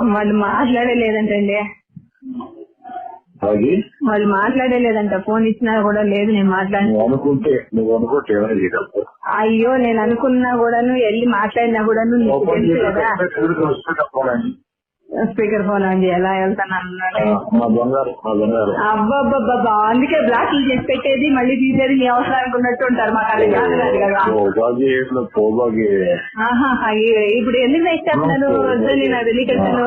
వాళ్ళు మాట్లాడలేదంటండి. అది వాళ్ళు మాట్లాడలేదంట. ఫోన్ ఇచ్చినా కూడా లేదు నేను మాట్లాడి. నువ్వు అనుకుంటే నువ్వు అనుకుంటే ఏమైనా చేయగలవు? అయ్యో నేను అనుకున్నా కూడాను వెళ్ళి మాట్లాడినా కూడాను నీకు తెలుసు కదా. స్పీకర్ ఫోన్ అండి ఎలా వెళ్తాను అన్నాడు. అబ్బబ్బబ్బా అందుకే బ్లాక్ చేసి పెట్టేది మళ్ళీ తీసేది మీ అవసరానికి ఉన్నట్టు ఉంటారు మాకు అది ఇప్పుడు ఎందుకు ఇచ్చేస్తున్నారు వద్దని తెలియకట్టాను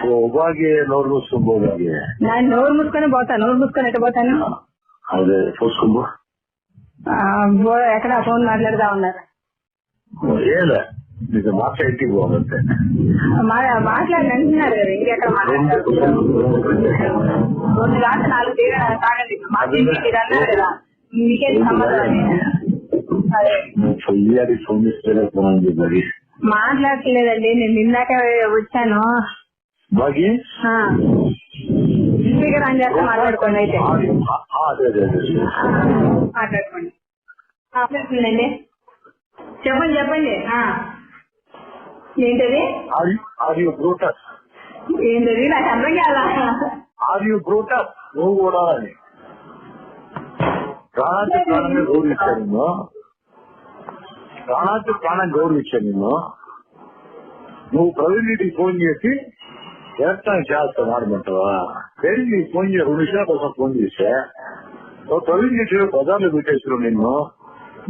పోబాగి నోరు మూసుకుని పోబాగి నా నోరు మూసుకొని పోతా నోరు మూసుకొని ఎట్ట పోతాను? అదే చూసుకోబో ఎక్కడ ఫోన్ మాట్లాడుతా ఉన్నారు. మాట్లాడి పోవాలంటే మా- మాట్లాడి అంటున్నారు కదా ఇంకెక్కడ మాట్లాడతారు? రెండు రాత్రి నాలుగు తీరా తాగండి. మాట్లాడి మీరు అన్నారు కదా. మీకేం సంబంధం అని అదే. నువ్వు చెయ్యాలి ఫోన్ ఇస్తే మరి. మాట్లాడట్లేదండి. నేను నిన్నాక వచ్చాను. బాగి ఆ. స్పీకర్ ఆన్ చేస్తే మాట్లాడుకోండి అయితే. మాట్లాడుకోండి. చెప్పండి చెప్పండి. ఏంటది? ఆర్ యూ బ్రూటస్ ఏంటది? నాకు అర్థం కాదా ఆర్ యూ బ్రూటస్ నువ్వు కూడా అని. ప్రాణానికి ప్రాణంగా గౌరవించాను నిన్ను. ప్రాణానికి ప్రాణం గౌరవించాను నిన్ను. నువ్వు ప్రవీణ్ రెడ్డికి ఫోన్ చేసి ఎలక్ట్రానిక్ చేస్తాను ఆడమంటావా ప్రవీణ్ ఫోన్ చేసి రెండు విషయాల కోసం ఫోన్ చేసా. నువ్వు ప్రవీణ్ రెడ్డి బజార్లో పెట్టేసిన నిన్ను.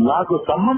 నాకు సంబంధం